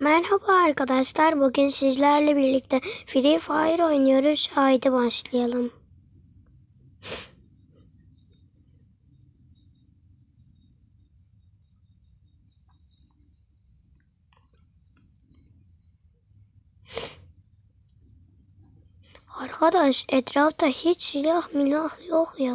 Merhaba arkadaşlar. Bugün sizlerle birlikte Free Fire oynuyoruz. Haydi başlayalım. Arkadaş etrafta hiç silah milah yok ya.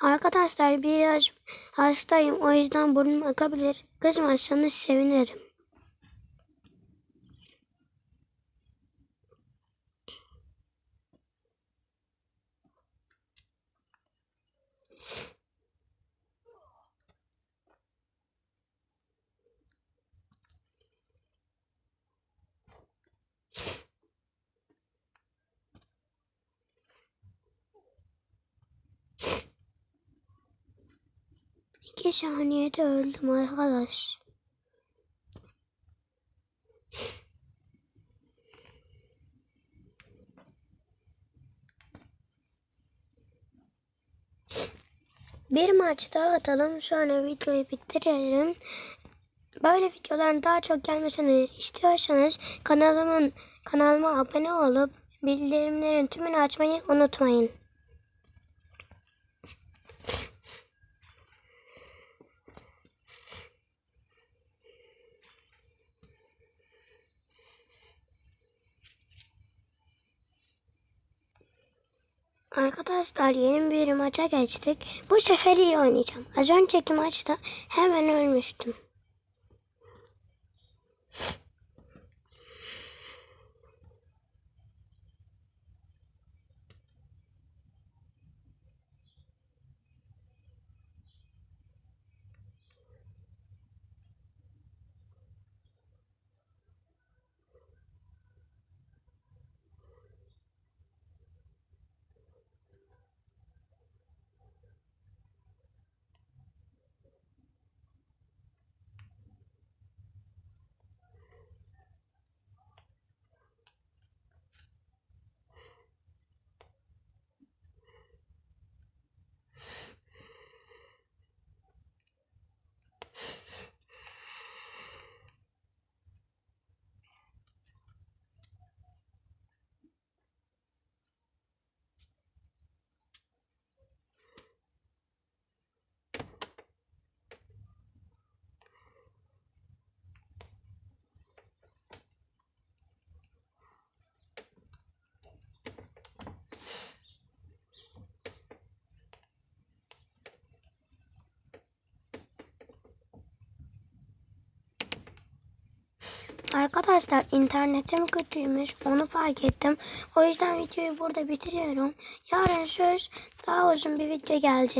Arkadaşlar biraz hastayım. O yüzden burnum akabilir. Kızmazsanız sevinirim. İki saniyede öldüm arkadaş. Bir maç daha atalım sonra videoyu bitirelim. Böyle videoların daha çok gelmesini istiyorsanız kanalımın kanalıma abone olup bildirimlerin tümünü açmayı unutmayın. Arkadaşlar yeni bir maça geçtik. Bu sefer iyi oynayacağım. Az önceki maçta hemen ölmüştüm. Arkadaşlar internetim kötüymüş. Onu fark ettim. O yüzden videoyu burada bitiriyorum. Yarın söz daha uzun bir video gelecek.